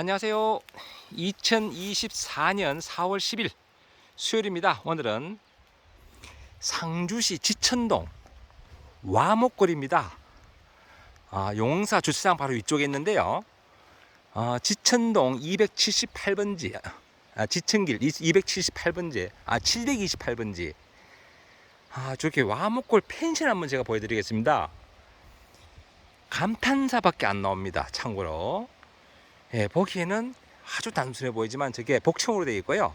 안녕하세요. 2024년 4월 10일 수요일입니다. 오늘은 상주시 지천동 와목골입니다. 아, 용사 주차장 바로 위쪽에 있는데요. 아, 지천동 278번지, 아, 지천길 278번지, 아, 728번지. 아, 저렇게 와목골 펜션 한번 제가 보여드리겠습니다. 감탄사밖에 안 나옵니다. 참고로. 예, 보기에는 아주 단순해 보이지만 저게 복층으로 되어 있고요.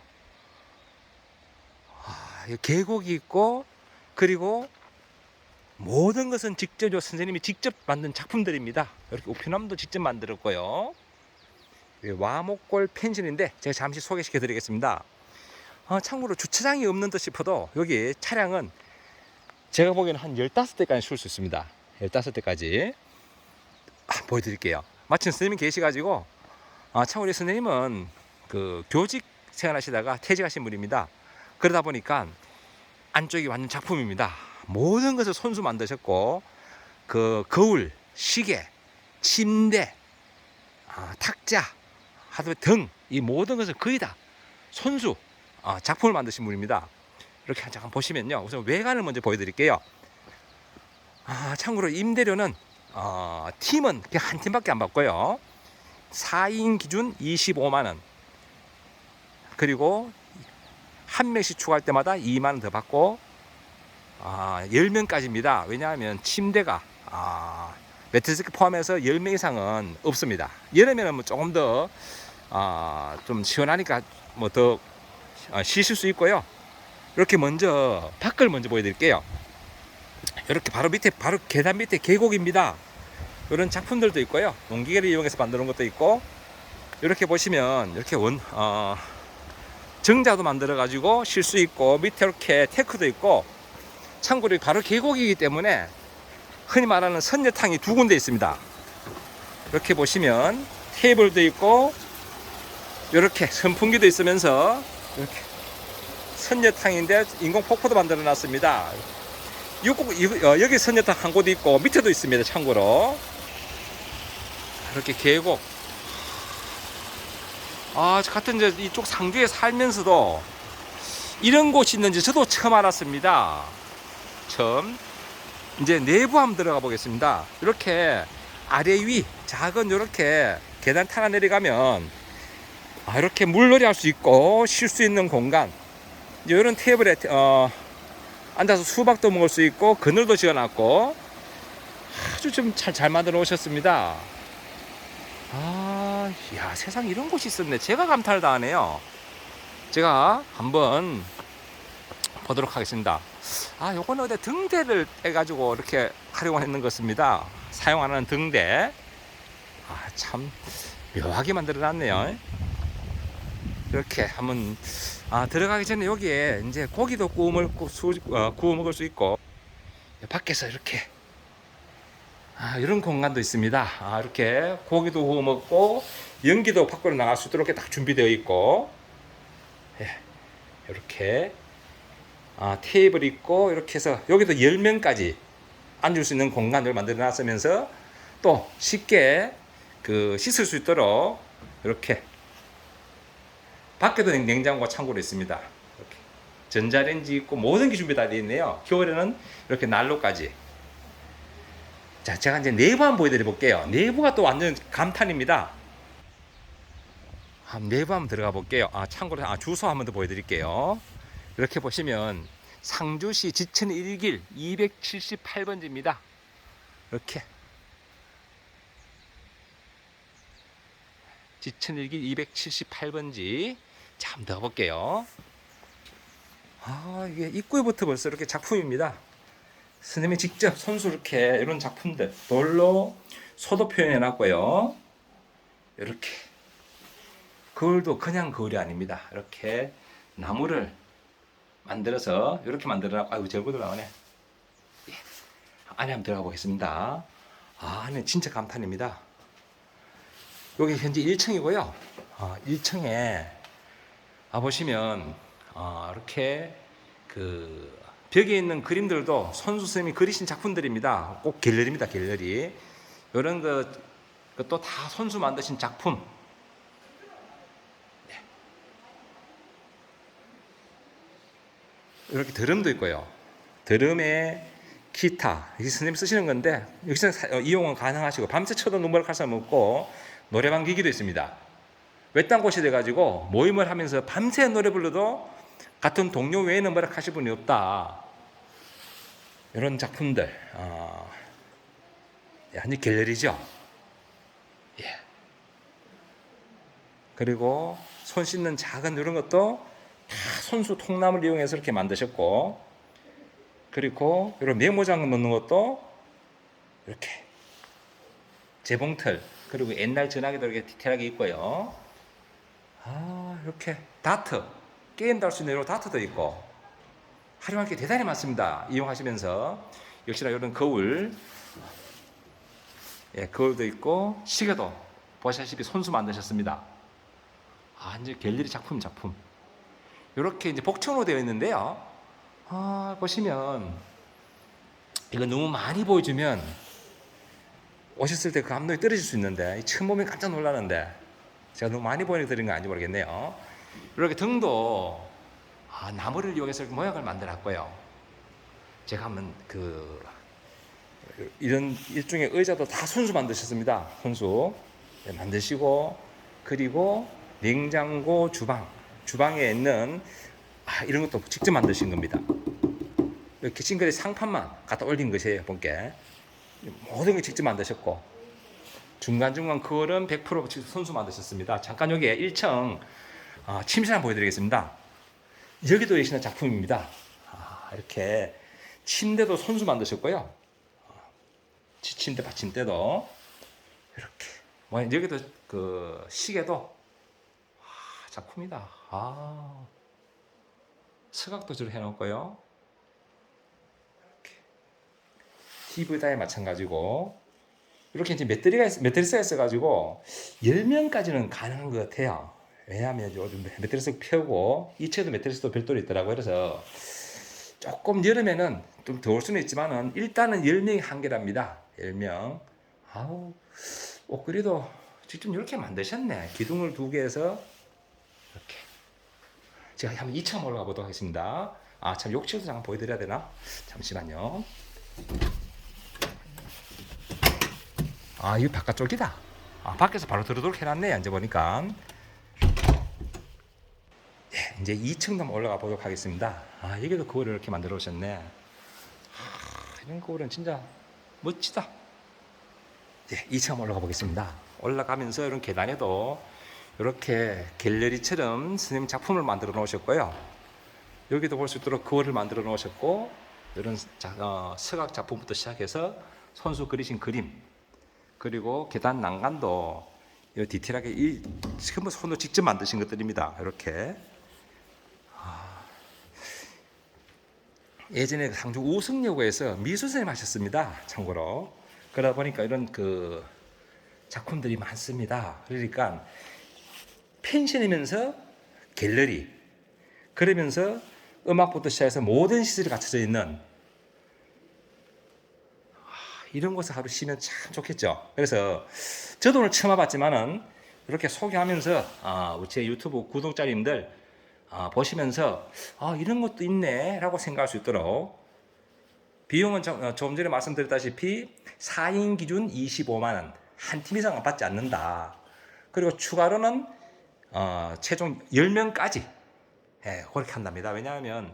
아, 이 계곡이 있고 그리고 모든 것은 직접 요 선생님이 직접 만든 작품들입니다. 이렇게 우편함도 직접 만들었고요. 이 와목골 펜션인데 제가 잠시 소개시켜 드리겠습니다. 어, 참고로 주차장이 없는 듯 싶어도 여기 차량은 제가 보기에는 한 15대까지 쉴 수 있습니다. 15대까지. 아, 보여드릴게요. 마침 선생님이 계시가지고 아, 참고로 이 선생님은 그 교직 생활하시다가 퇴직하신 분입니다. 그러다 보니까 안쪽이 완전 작품입니다. 모든 것을 손수 만드셨고 그 거울, 시계, 침대, 아, 탁자, 하드웨어 등이 모든 것을 거의 다 손수 아, 작품을 만드신 분입니다. 이렇게 잠깐 보시면요. 우선 외관을 먼저 보여드릴게요. 아, 참고로 임대료는 어, 팀은 한 팀밖에 안 받고요. 4인 기준 25만 원. 그리고 한 명씩 추가할 때마다 2만 원 더 받고 아, 10명까지입니다. 왜냐하면 침대가 아, 매트리스 포함해서 10명 이상은 없습니다. 여름에는 뭐 조금 더 아, 좀 시원하니까 뭐 더 쉬실 수 있고요. 이렇게 먼저 밖을 먼저 보여드릴게요. 이렇게 바로 밑에 바로 계단 밑에 계곡입니다. 이런 작품들도 있고요. 농기계를 이용해서 만드는 것도 있고 이렇게 보시면 이렇게 원 어, 정자도 만들어 가지고 쉴 수 있고 밑에 이렇게 테크도 있고 참고로 바로 계곡이기 때문에 흔히 말하는 선녀탕이 두 군데 있습니다. 이렇게 보시면 테이블도 있고 이렇게 선풍기도 있으면서 이렇게 선녀탕인데 인공 폭포도 만들어 놨습니다. 어, 여기 선녀탕 한 곳도 있고 밑에도 있습니다. 참고로 이렇게 계곡. 아, 저 같은 이제 이쪽 상주에 살면서도 이런 곳이 있는지 저도 처음 알았습니다. 처음 이제 내부 한번 들어가 보겠습니다. 이렇게 아래 위 작은 이렇게 계단 타나 내려가면 아, 이렇게 물놀이 할 수 있고 쉴 수 있는 공간. 이런 테이블에 어, 앉아서 수박도 먹을 수 있고 그늘도 지어놨고 아주 좀 잘 잘 만들어 오셨습니다. 아, 야 세상 이런 곳이 있었네. 제가 감탄을 다 하네요. 제가 한번 보도록 하겠습니다. 아, 요거는 어디 등대를 떼가지고 이렇게 활용했는 것입니다. 사용하는 등대. 아, 참 묘하게 만들어놨네요. 이렇게 한번 아, 들어가기 전에 여기에 이제 고기도 구워 먹을 수, 어, 구워 먹을 수 있고 밖에서 이렇게 아, 이런 공간도 있습니다. 아, 이렇게 고기도 구워 먹고 연기도 밖으로 나갈 수 있도록 딱 준비되어 있고 예, 이렇게 아, 테이블 있고 이렇게 해서 여기도 10명까지 앉을 수 있는 공간을 만들어 놨으면서 또 쉽게 그 씻을 수 있도록 이렇게 밖에도 냉- 냉장고가 창고로 있습니다. 이렇게 전자레인지 있고 모든 게 준비 다 되어 있네요. 겨울에는 이렇게 난로까지. 자, 제가 이제 내부 한번 보여드려 볼게요. 내부가 또 완전 감탄입니다. 한 내부 한번 들어가 볼게요. 아, 참고로 아, 주소 한번 더 보여드릴게요. 이렇게 보시면 상주시 지천 1길 278번지입니다. 이렇게 지천 1길 278번지 자, 한번 더 볼게요. 아, 이게 입구에부터 벌써 이렇게 작품입니다. 스님이 직접 손수 이렇게 이런 작품들 돌로 소도 표현해 놨고요. 이렇게 거울도 그냥 거울이 아닙니다. 이렇게 나무를 만들어서 이렇게 만들어 놨고 아이고 절부도 나오네. 예. 안에 한번 들어가 보겠습니다. 아, 안에 진짜 감탄입니다. 여기 현재 1층이고요. 아, 1층에 아 보시면 아, 이렇게 그 벽에 있는 그림들도 선수 쌤이 그리신 작품들입니다. 꼭 갤러리입니다. 갤러리. 이런 것도 다 선수 만드신 작품. 네. 이렇게 드럼도 있고요. 드럼에 기타. 이 선생님 쓰시는 건데 역시 어, 이용은 가능하시고 밤새 쳐도 눈물락할 사람 없고 노래방 기기도 있습니다. 외딴 곳이 돼가지고 모임을 하면서 밤새 노래 불러도 같은 동료 외에는 뭐라 하실 분이 없다. 이런 작품들 어, 예, 완전 갤러리죠. 예. 그리고 손 씻는 작은 이런 것도 다 손수 통나무를 이용해서 이렇게 만드셨고 그리고 이런 메모장 넣는 것도 이렇게 재봉틀 그리고 옛날 전화기도 이렇게 디테일하게 있고요. 아 이렇게 다트 게임도 할 수 있는 이런 다트도 있고 활용할 게 대단히 많습니다. 이용하시면서 역시나 이런 거울 예, 거울도 있고 시계도 보시다시피 손수 만드셨습니다. 아, 이제 갤러리 작품 작품. 이렇게 이제 복층으로 되어 있는데요. 아, 보시면 이거 너무 많이 보여주면 오셨을 때 그 감동이 떨어질 수 있는데 이 처음 보면 깜짝 놀라는데 제가 너무 많이 보여드린 거 아닌지 모르겠네요. 이렇게 등도 아, 나무를 이용해서 모양을 만들었고요. 제가 한번 그 이런 일종의 의자도 다 손수 만드셨습니다. 손수 네, 만드시고 그리고 냉장고 주방 주방에 있는 아, 이런 것도 직접 만드신 겁니다. 이렇게 싱글에 상판만 갖다 올린 것이에요, 본게 모든 걸 직접 만드셨고 중간중간 그거는 100% 직접 손수 만드셨습니다. 잠깐 여기에 1층 아, 침실 한번 보여드리겠습니다. 여기도 계시는 작품입니다. 아, 이렇게 침대도 손수 만드셨고요. 지침대 받침대도 이렇게 뭐 여기도 그 시계도 아, 작품이다. 아 서각도 저렇게 해놓고요. TV다에 마찬가지고 이렇게 이제 배터리가 있, 배터리 가 있어가지고 10명까지는 가능한 것 같아요. 왜냐하면 요즘 매트리스 펴고 이체도 매트리스도 별도로 있더라고요. 그래서 조금 여름에는 좀 더울 수는 있지만은 일단은 10명이 한계랍니다. 10명. 아우, 옷걸이도 직접 이렇게 만드셨네. 기둥을 두 개에서 이렇게. 제가 한번 2층 올라가 보도록 하겠습니다. 아, 참 욕실도 잠깐 보여드려야 되나? 잠시만요. 아, 이거 바깥쪽이다. 아, 밖에서 바로 들어도록 해놨네. 앉아 보니까. 예, 이제 2층도 한번 올라가 보도록 하겠습니다. 아, 여기도 거울을 이렇게 만들어 오셨네. 아, 이런 거울은 진짜 멋지다. 예, 2층 한번 올라가 보겠습니다. 올라가면서 이런 계단에도 이렇게 갤러리처럼 스님 작품을 만들어 놓으셨고요. 여기도 볼 수 있도록 거울을 만들어 놓으셨고 이런 자, 어, 서각 작품부터 시작해서 손수 그리신 그림 그리고 계단 난간도 이 디테일하게 이 전부 손으로 직접 만드신 것들입니다. 이렇게 예전에 상주 우승여고에서 미술 선생님 하셨습니다. 참고로 그러다 보니까 이런 그 작품들이 많습니다. 그러니까 펜션이면서 갤러리 그러면서 음악부터 시작해서 모든 시설이 갖춰져 있는 아, 이런 곳에 하루 쉬면 참 좋겠죠. 그래서 저도 오늘 처음 와봤지만은 이렇게 소개하면서 아, 제 유튜브 구독자님들 아, 보시면서 아, 이런 것도 있네라고 생각할 수 있도록 비용은 좀, 어, 조금 전에 말씀드렸다시피 4인 기준 25만 원, 한 팀 이상 받지 않는다. 그리고 추가로는 어, 최종 10명까지 예, 그렇게 한답니다. 왜냐하면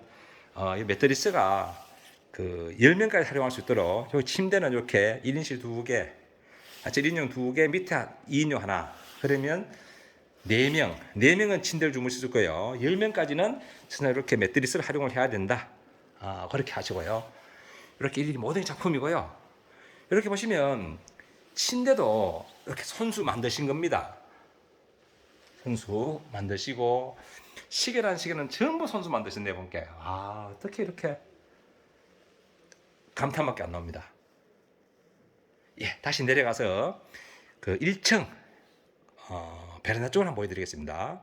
어, 이 매트리스가 그 10명까지 활용할 수 있도록 여기 침대는 이렇게 1인실 두 개, 아, 1인용 두 개, 밑에 2인용 하나. 그러면 4명, 4명은 침대를 주무실 거예요. 10명까지는 전혀 이렇게 매트리스를 활용을 해야 된다. 아, 그렇게 하시고요. 이렇게 이 모든 작품이고요. 이렇게 보시면 침대도 이렇게 손수 만드신 겁니다. 손수 만드시고 시계란 시계는 전부 손수 만드셨네요, 본게. 아, 어떻게 이렇게 감탄밖에 안 나옵니다. 예, 다시 내려가서 그 1층 어, 베란다 쪽을 한번 보여드리겠습니다.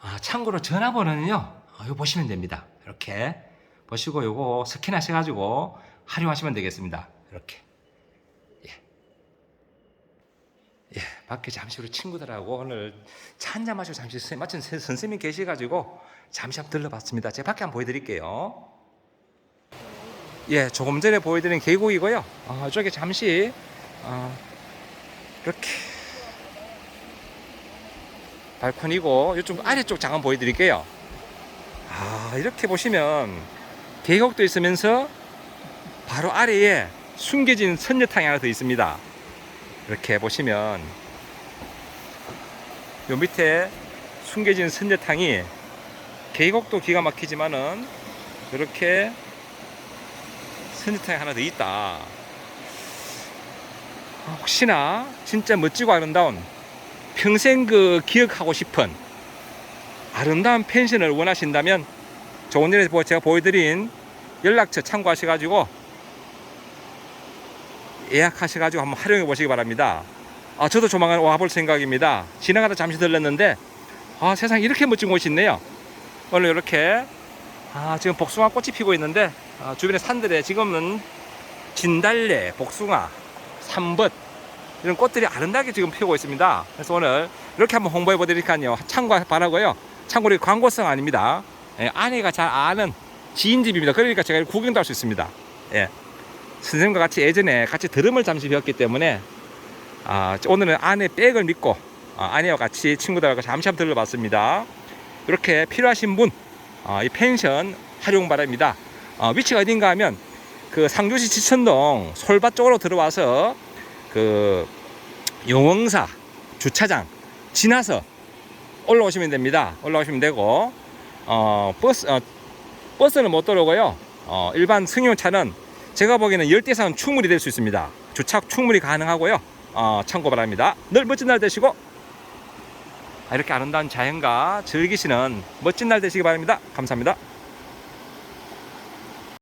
아, 참고로 전화번호는요, 어, 이거 보시면 됩니다. 이렇게 보시고 요거 스캔하셔가지고 활용하시면 되겠습니다. 이렇게. 예. 예, 밖에 잠시 우리 친구들하고 오늘 차 한잔 마시고 잠시 선- 마침 선- 선생님이 계셔가지고 잠시 한번 들러봤습니다. 제가 밖에 한번 보여드릴게요. 예, 조금 전에 보여드린 계곡이고요. 아, 이쪽에 잠시 아, 이렇게 발코니고 이쪽 아래쪽 잠깐 보여드릴게요. 아, 이렇게 보시면 계곡도 있으면서 바로 아래에 숨겨진 선녀탕이 하나 더 있습니다. 이렇게 보시면 요 밑에 숨겨진 선녀탕이 계곡도 기가 막히지만은 이렇게 선녀탕이 하나 더 있다. 아, 혹시나 진짜 멋지고 아름다운 평생 그 기억하고 싶은 아름다운 펜션을 원하신다면 조금 전에 보- 제가 보여드린 연락처 참고하셔가지고 예약하셔가지고 한번 활용해 보시기 바랍니다. 아, 저도 조만간 와볼 생각입니다. 지나가다 잠시 들렀는데, 아, 세상에 이렇게 멋진 곳이 있네요. 오늘 이렇게, 아, 지금 복숭아 꽃이 피고 있는데, 아, 주변의 산들에 지금은 진달래, 복숭아, 삼벗, 이런 꽃들이 아름답게 지금 피고 있습니다. 그래서 오늘 이렇게 한번 홍보해 보드리니까요. 참고 바라고요. 참고로 광고성 아닙니다. 예, 아내가 잘 아는 지인 집입니다. 그러니까 제가 구경도 할 수 있습니다. 예. 선생님과 같이 예전에 같이 드럼을 잠시 배웠기 때문에 아, 오늘은 아내 백을 믿고 아, 아내와 같이 친구들하고 잠시 한번 들러봤습니다. 이렇게 필요하신 분, 아, 이 펜션 활용 바랍니다. 아, 위치가 어딘가 하면 그 상주시 지천동 솔밭 쪽으로 들어와서 그 용흥사 주차장 지나서 올라오시면 됩니다. 올라오시면 되고 어, 버스 어, 버스는 못 들어오고요. 어, 일반 승용차는 제가 보기에는 열대산 충분히 될 수 있습니다. 주차 충분히 가능하고요. 어, 참고 바랍니다. 늘 멋진 날 되시고 아, 이렇게 아름다운 자연과 즐기시는 멋진 날 되시기 바랍니다. 감사합니다.